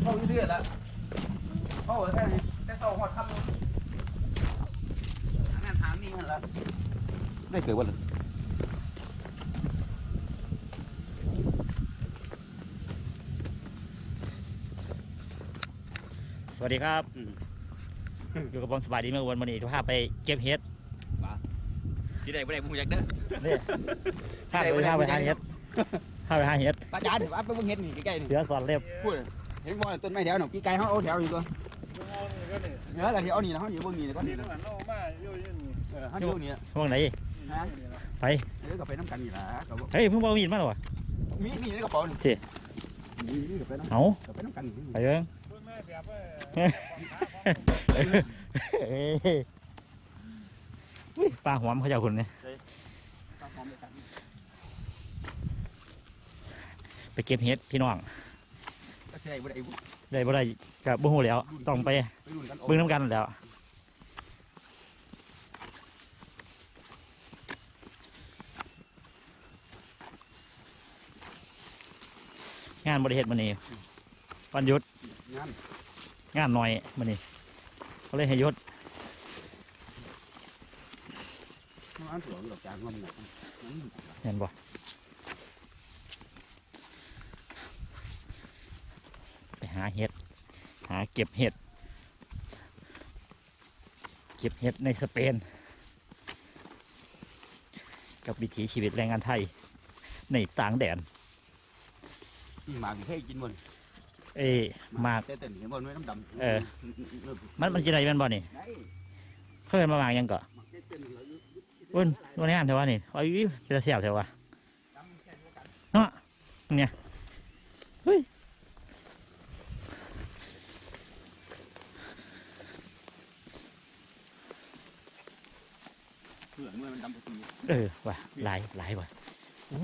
เข้าเรื่อยๆแล้วเข้าแค่นี้แต่เข้าหอดคำงานถามนี่มันละได้เกิดวันเลยสวัสดีครับ อยู่กับผมสบายดีเมื่อวันวันนี้จะพาไปเก็บเห็ดที่ใดไม่ได้บุ้งยักเด้อเนี่ยพาไปพาไปหาเห็ดพาไปหาเห็ดป้าจ๋าเดี๋ยวป้าไปบุ้งเฮ็ดนี่ใกล้ๆนี่เสือสอนเล็บพูด เห็นบ่ต้นไม้แถวหนองพี่ไก่เขาเอาแถวอยู่ตัวเนื้ออะไรที่เอานี่นะเขาอยู่บนนี่นะก็นี่นะเออเขาอยู่นี่นะพวกไหนฮะไปเดี๋ยวก็ไปน้ำกันนี่แหละก็บอกเฮ้ยเพิ่งบอกมีดมาหรอวะมีมีในกระเป๋านี่ที่มีมีก็ไปน้ำเอาก็ไปน้ำกันนี่ไปเบิ้งเอ้ยอุ้ยปลาหัวมนเขาเจ้าคุณเนี่ยก็พร้อมด้วยกันไปเก็บเห็ดพี่น้อง ก็ใช่บ่ได้บุ้งได้บ่ได้กับบ่ฮู้แล้ว ต้องไปไปรุ่นกันเบิ่งน้ำกันแล้วงานบริเหตุมันนี่วันหยุดงานงานหน่อยมันนี่เขาเลยให้หยุดงานตัวหลอกจางมันหนักเห็นบ่ไป หาเห็ด หาเก็บเห็ด เก็บเห็ดในสเปน กับวิถีชีวิตแรงงานไทย ในต่างแดนนี่หมากให้กินบนเอ้ยมากเต้นๆเห็นบนไว้น้ำดำเออ มันมันจะได้แมันบ่นี่ได้เขาเป็นมามากยังก็หมากเต้นๆเหลืออยู่อ้นวันนี้อ่านเถอะวะนี่อ้ยเป็นตาเสียบเถอะวะเนาะเนี่ยเฮ้ย เหลือเมื่อมันดำปกติ เออว่ะหลายหลายว่ะ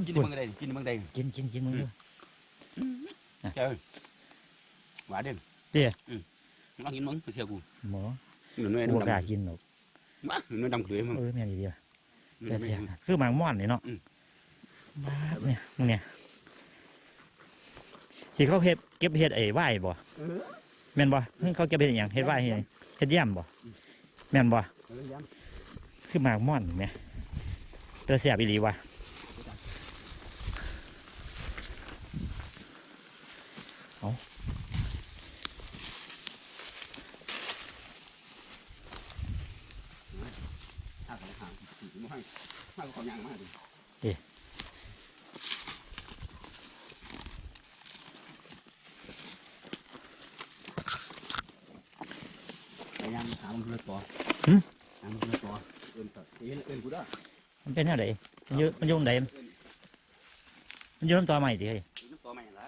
กินในเมืองใดกินในเมืองใดกินกินกินมึงดูเจ้าหวานเด่นเดี๋ยวลองกินมึงเสียกูหมอหนูน้อยบัวน้ำกล้าดำกินหรอกมาหนูน้อยดำเกลือมึงเออแม่นดีเดียวหนูแต่น้อยเสียดำคือหมางม่อนนี่เนาะอืมบ้าบเนี่ยมึงเนี่ยที่เขาเก็บเก็บเห็ดไอ้ไหวบ่เออแม่นบ่เฮ้ยเขาเก็บเห็ดอหย่างเห็ดไหวเห็ดหยังเห็ดเยี่ยมบ่แม่นบ่เออย้คือหมากม่อนเนี่ย เป็นตาเสียบอีหลีว่ะำถ้าเขาหางถือมาให้ถ้าเขายางมาดิไปยางหามันเลยต่อหามันเลยต่อเอินต่อเอ็นเอ็นกูได้ มันเป็นแนวไหนมันอยู่มันอยู่ตรงไหนมันอยู่น้ำตอใหม่ดิเฮ้ย น้ำต่อใหม่ละ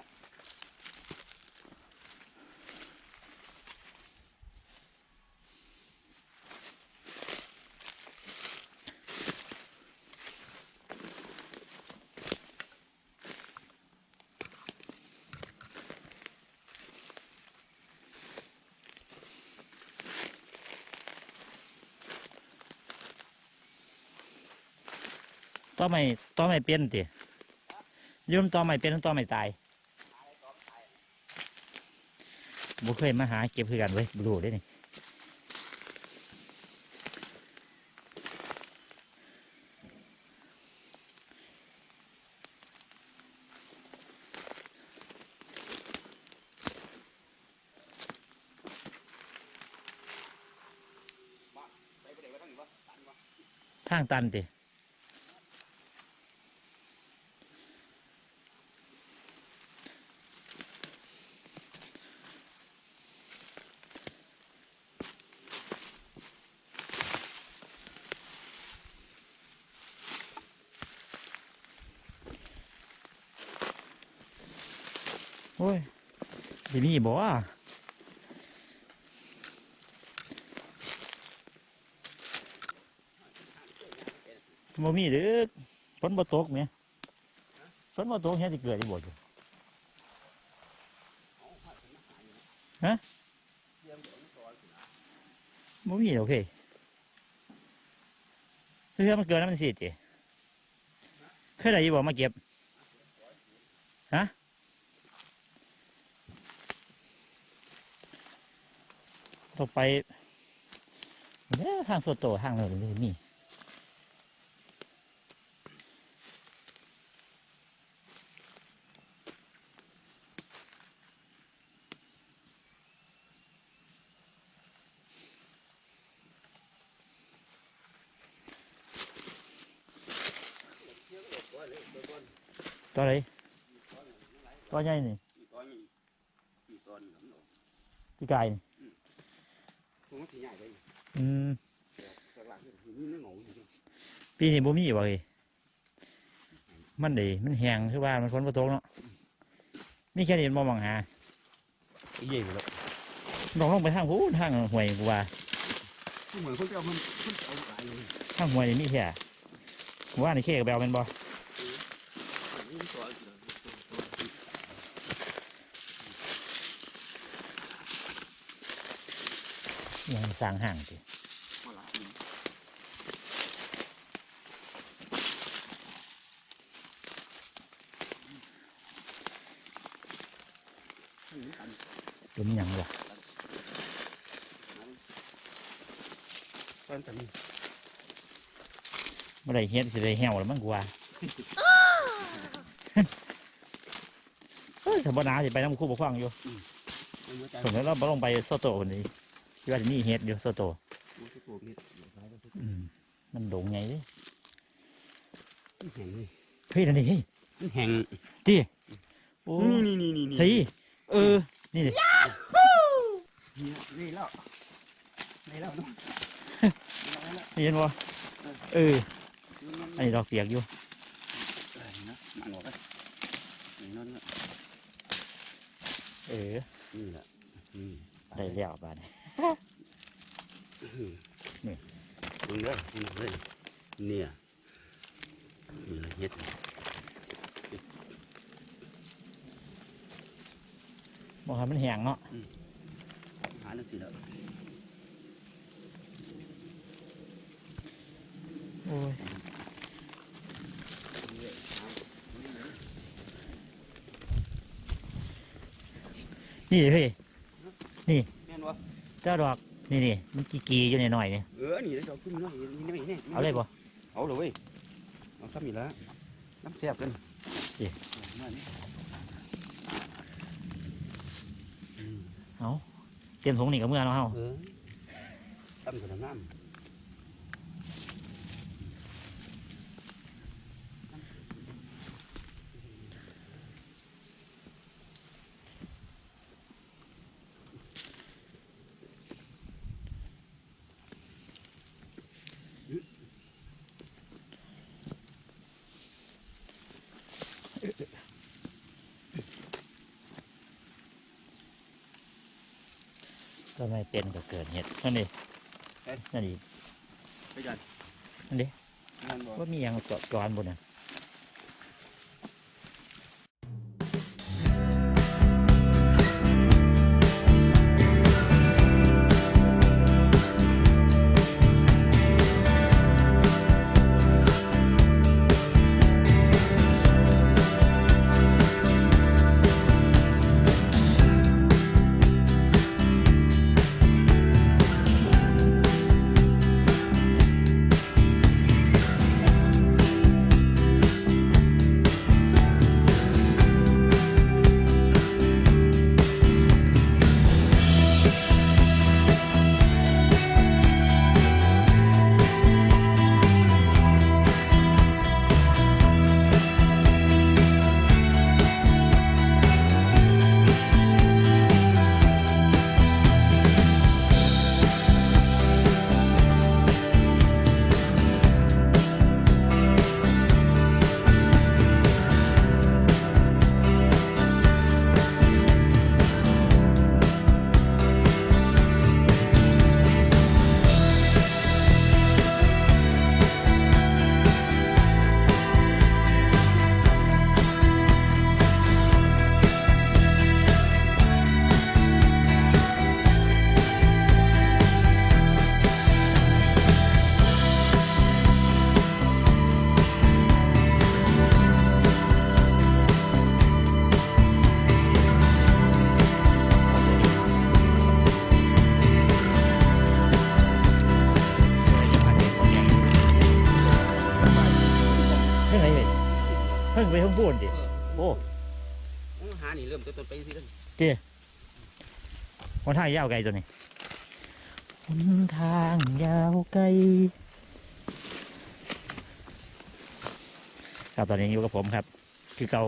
ตอใหม่ตอใหม่เป็นติยู่น้อใหม่เป็นน้ำตอใหม่ตายบ่เคยมาหาเก็บคือกันเว้ยบรูได้นี่ทางตันวะทางตันติโอ้ย ทีนี่บอกว่าบ่มีเด้อฝนบ่ตกเนี่ยฝนบ่ตกเฮ็ดสิเกิดอีบ่อยู่ฮะบ่มีโอเคเพื่อมันเกิดแล้วมันสิติเคยได้อีบ่มาเก็บฮะ ต้องไปเนี่ยทางโซโตทางเราเลยมีตัวอะไรตัวใหญ่นี่อีตอนนี้อีตอนนี้หลงพี่กายนี่ คงที่ใหญ่ไปอืมจากหลังนี่นี่หนูอยู่ปีนี้บ่มีบ่เลยมันดีมันแห้งคือว่ามันฝนบ่ตกเนาะมีแค่นี้มันบ่มองหาเย่แล้วลองลงไปทางพูนทางห้วยกูว่าเหมือนคนจะเอามันคนจะเอาหลายเลยทางห้วยนี่มีแค่กูว่าในเค้กกับแบลแม่นบ่ นี่ตัวอะไร ยังสร้างห่างสิมาหลายนี่กันเป็นหยังวะตอนแต่นี้บ่ได้เฮ็ดสิได้แห้วแล้วมั้งกูว่าเฮ้ยถ้าบ่หนาสิไปน้ำคู่บ่ฟังอยู่มันหัวใจผมแล้วเราบ่ลงไปโซโตคนนี้ ที่ว่าจะมีเฮ็ดอยู่โซโตมันจะปวดนิดอืมมันโด่งไงเด้มันแห้งนี่เฮ้ยนั่นนี่เฮ้ยมันแห้งติโอ้นี่นี่นี่นี่เฮ้ยเออ นี่ดินี่แล้วนี่แล้วเนาะนี่เห็นบ่เอออันนี้ดอกเปียกอยู่นะมันออกไปนี่นั่นเออนี่แหละนี่ได้แล้วบาด นี้มึงเด้อมึงเลยเนี่ยนี่ละเฮ็ดบ่ให้มันแห้งเนาะหาแล้วสิแล้วโอ้ยนี่เฮ้ยแม่นวะเจ้าดอก นี่นี่มันกีกีอยู่หน่อยๆเนี่ยเออนี่เราขึ้นน้อยนี่นี่นี่เอาเลยบ่เอาเลยเว้ยเอาซ้ำอีกแล้วน้ำแซ่บกันเอาเตรียมถุงนี่กับเมื่อเนาะเฮาเออซ้ำกับน้ำ ก็ไม่เป็นก็เกิดเหตุนั่นดินั่นดิไปจัดนั่นดินั่นบ่ว่ามีหยังจอดจอนบนน่ะ หานี่เริ่มต้นไปสิเด้อวันทางยาวไกลตัวนี้หนทางยาวไกลครับตอนนี้อยู่กับผมครับ คือเกา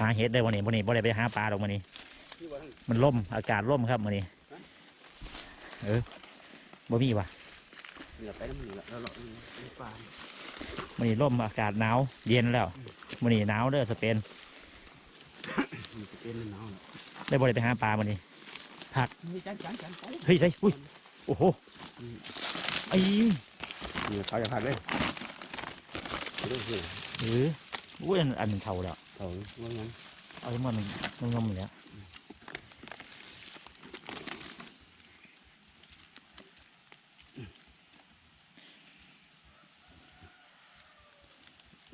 หาเห็ดได้วันนี้วันนี้บ่ได้ไปหาปลาหรอกวันนี้ที่ว่าทั้งมันล่มอากาศล่มครับวันนี้ เออบ่มีว่ะเหนือไปน้ำเหนือแล้วเราปลาวันนี้ล่มอากาศหนาวเย็นแล้ววันนี้หนาวเด้อสเปน มันจะเป็นหนาวได้บ่ได้ไปหาปลาวันนี้นี่จันจันจันเฮ้ยใส่อุ้ย โอ้โหไอ้นี่เขาจะพาเลยเรื่องคือเอออุ้ยอันอันเท่าแล้ว เขาว่างั้นเอาให้มันมันงมๆแล้ว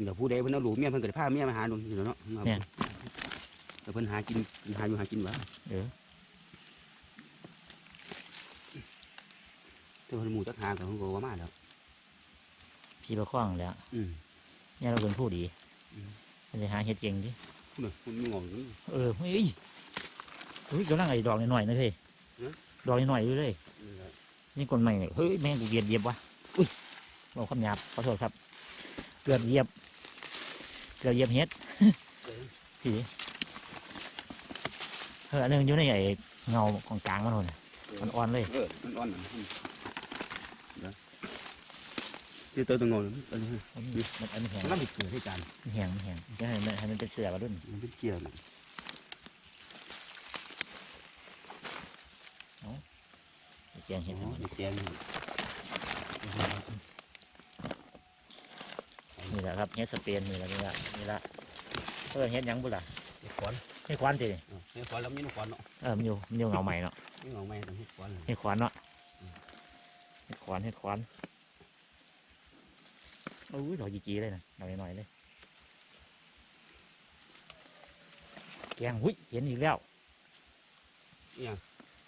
เดี๋ยวผู้ใดเพิ่นเอาหลูเมียเพิ่นก็ได้พาเมียมาหาดูอยู่เนาะแต่เพิ่นหากินหาอยู่หากินวะเออแต่เพิ่นหมู่จักหากับเพิ่นก็ว่ามาแล้วพี่ประคล้องแล้วอืมเนี่ยเราเป็นผู้ดีอืมมันจะหาเห็ดเก่งดิคุณน่ะคุณมีงงอยู่นี่เออเฮ้ยเฮ้ยกำลังไอ้ดอกหน่อยๆนะเฮ้ยฮะดอกหน่อยๆอยู่เลยนี่แหละนี่คนใหม่เนี่ยเฮ้ยแม่งกูเหยียบเหยียบวะอุ้ยบอกคำหยาบขอโทษครับ เกือบเหยียบ เกือบเหยียบเฮ็ดผี เอออันหนึงอยู่ในไอ้เงาของกลางมันนู่นน่ะมันอ่อนเลยเออมันอ่อนมันเดี๋ยวที่ตัวตรงงงอันนี้อันนี้มันอันนี้แห้งมันมีเกลือให้จานมันแห้งมันแห้งจะให้มันให้มันเป็นเสือมารุ่นมันเป็นเกลือมันแกงเห็ดให้มันมีเกลือนี่นี่แหละครับเฮ็ดสเปนนี่แหละนี่แหละนี่แหละเออเฮ็ดหยังบุล่ะเห็ดขวานเฮ็ดควานสิ เออเห็ดขวานแล้วมีน้ำขวานเนาะเออมันอยู่มันอยู่เงาใหม่เนาะมีเงาไหมต้องเห็ดขวานเลยเฮ็ดควานเนาะเฮ็ดควานเฮ็ดควานโอ้ยดอกจีๆเลยนะดอกหน่อยๆเลย แกงหุ้ยเห็นอีกแล้วเนี่ย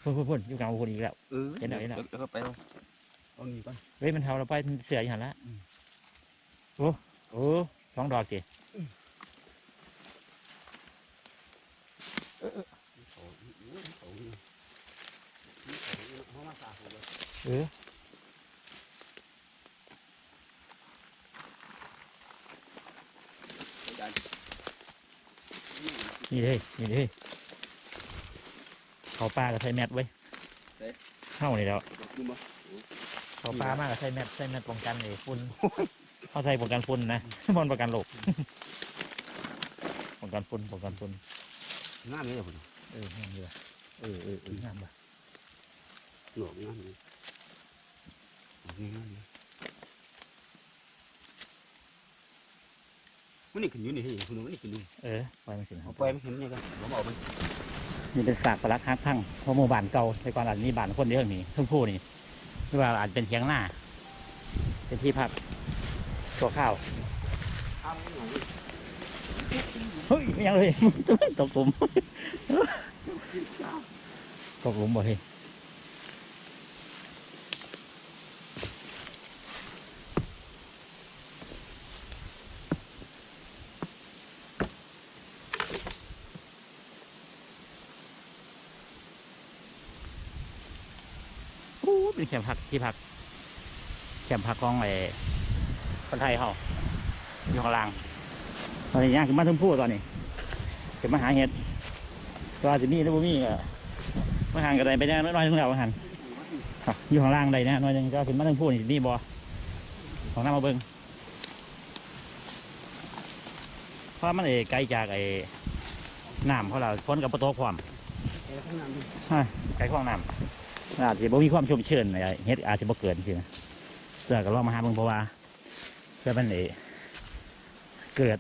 พุ่นพุ่นพุ่นอยู่กลางพุ่นอีกแล้ว เออเห็นหน่อยเห็นหน่อยแล้วก็ไปเอาเอานี่ก่อน เฮ้ยมันเท่าเราไปเสืออยู่หันละโอ้โอ้สองดอกสิ เขาเขาเขา เขามาสาหัวเลยเออจานนี่เลยนี่เลยเขาปลากับใส่แมทไว้เข้านี่แล้ว ดูมาเขาปลามากกับใส่แมทใส่แมทป้องกันเลยฝุ่นเขาใส่ป้องกันฝุ่นนะ บอลป้องกันโรคป้องกันฝุ่นป้องกันฝุ่นงามเลยผมเอองามเลยเออเออเอองามปะ หลวงงามเลยงามเลยมันนี่ขึ้นอยู่นี่ที่คุณมันนี่ขึ้นอยู่เออปล่อยมันสินเอาไปล่อยมันเห็นยังไงผมเอามันนี่เป็นสากปลักฮักพังพราะหมู่บ้านเก่าในก่อนอาจจะมีบ้านคนเดียอะนี่ทุ่งพูนี่หรือว่าอาจเป็นเทียงหน้า เป็นที่พักตัวข้าวเฮ้ยยังเลยตกหลุมตกหลุมบ่เฮ้ย เป็นแคมป์พักที่พักแคมป์พักของไอ้คนไทยเขาอยู่ข้างล่างตอนนี้ย่างขึ้นมาทั้งพูตอนนี้ขึ้นมาหาเห็ดว่าจะมีหรือบ่มีก็มาหางกันไดไปได้น้อยๆนึงแล้วมาหันครับอยู่ข้างล่างใดนะน้อยหนึงก็ขึ้นมาทั้งพูนี่นี่บ่ของน้ามาเบิ่งเพราะมันเอไกลจากไอ้น้ำเพราะเราพ้นกับประตูความเอ้ข้างหน้านี่ไก่ข้องน้ำ อาจจะบ่มีความชุ่มชื้นอะไรเฮ็ดอาจจะบ่เกินสินะเสือก็ลองมาหาเบิ่งเพราะว่าเพื่อมันเอเกิด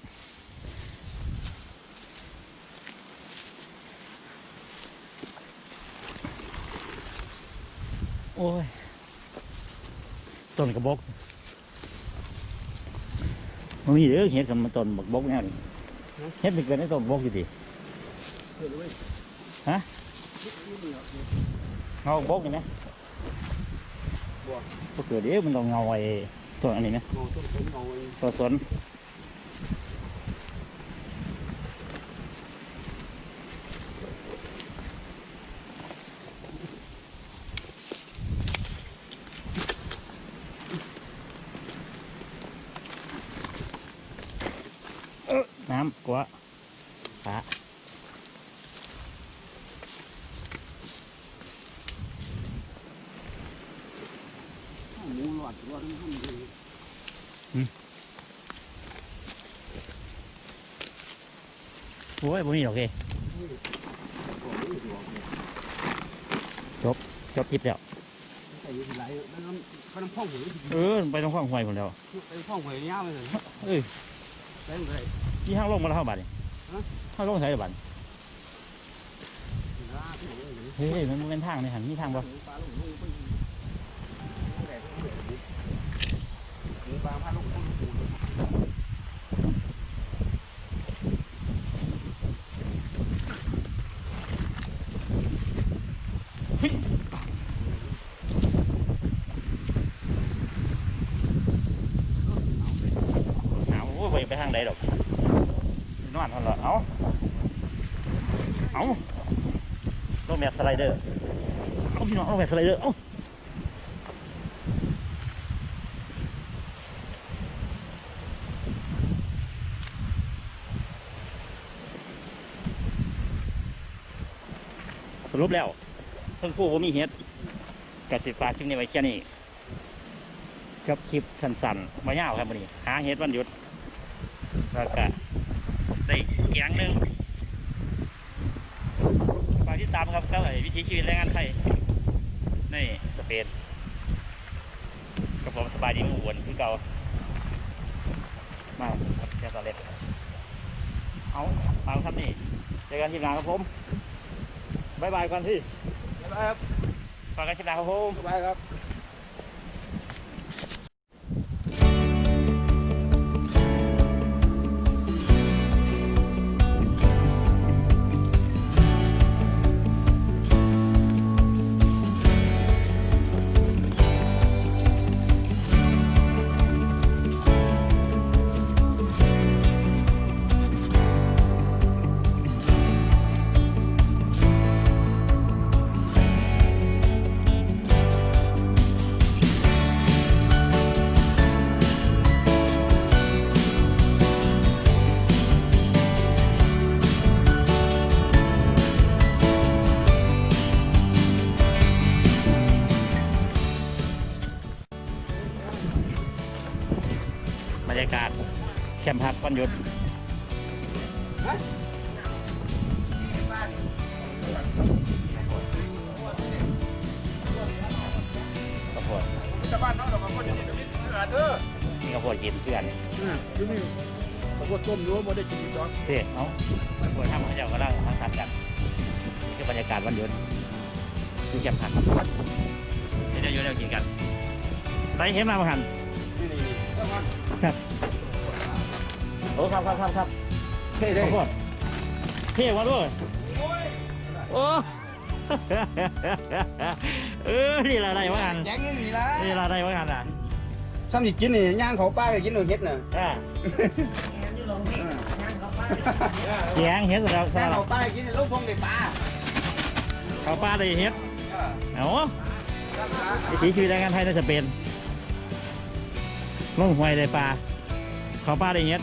โอ้ยต้นกระบอกมันมีเด้อเฮ็ดกับมันต้นบักบกแนวนี้เฮ็ดไปเกิดในต้นบกอยู่ดิเกิด เลยเงาบกเห็นไหมก็เกิดเดี๋ยวมันต้องเงาไอ้ตัวอันนี้นะเงาต้นต้นเงาตัวสน ดตัวทั้งทั้งเลย โอ้ย บ่มีหรอกเอ้ตัวนี้หัวเนี่ยจบคลิปแล้วใส่อยู่ที่ไหนแล้วน้ำเขาน้ำพ่องหวยเออไปต้องข้างห้วยผมแล้วไปพ่องหวยยาวไปเลยเอ้ยใส่เลยที่ห้างลงมาแล้วเท่าบาทนี่ฮะห้างลงใส่บาทลาที่ไหนเลยเฮ้ยมันบ่เป็นทางนี่หันมีทางบ่ปลาลงลงไปปลาพาลงลงปูน เอาโอ้ยบ่ ไปทางใดดอกนอนเท่านั้นเอาเอาลงแบบสไลเดอร์เอาพี่น้องลงแบบสไลเดอร์เอาสรุปแล้วเพิ่งพูดว่ามีเฮ็ดกับสิฟ้ากคลิปนี้ไว้แค่นี้กับคลิปสั้นๆมายาวครับวันนี้ หาเฮ็ดวันหยุด แล้วก็ได้อีกอย่างหนึ่งฝากที่ตามครับก็ไอ้วิถีชีวิตแรงงานไทยในสเปนกับผมสบายดีหมู่อ้วนคือเก่ามาแค่ตอนเล็กเอาตามครับนี่เจอกันที่หลังครับผมบายบายก่อนที่ครับฝากกันที่หลังครับผมสบายครับบ ข้าวโพดชาวบ้านน้องเราบางคนจะกินมิตรเกิดเด้อนี่ข้าวโพดกินเพื่อนอืมอยู่นี่ปรากฏต้มอยู่ว่าบ่ได้กินดอกเท่เนาะข้าวโพดทำเขาเจ้ากำลังมาทำกันนี่คือบรรยากาศวันหยุดที่แคมป์พักนี่เดี๋ยวอยู่เดี๋ยวกินกันไปเห็นมาบ้างหันนี่นี่นี่ชาวบ้านโอ้ครับครับครับครับ เท่ได้ข้าวโพดเท่มาด้วยโอ้เออนี่ละอะไรวะหันแจ้งยังนี่ล่ะนี่ละอะไรวะหันอะซ้ำสิกินนี่ย่างเขาป้าก็กินเอาเฮ็ดน่ะอ่าแยงเฮ็ดแล้วย่างเขาป้าก็กินลูกพงในปลาเขาป้าได้เฮ็ดเออเอาครับปลาวิถีชีวิตแรงงานไทยน่าจะเป็นลงหวยได้ปลาเขาป้าได้เฮ็ด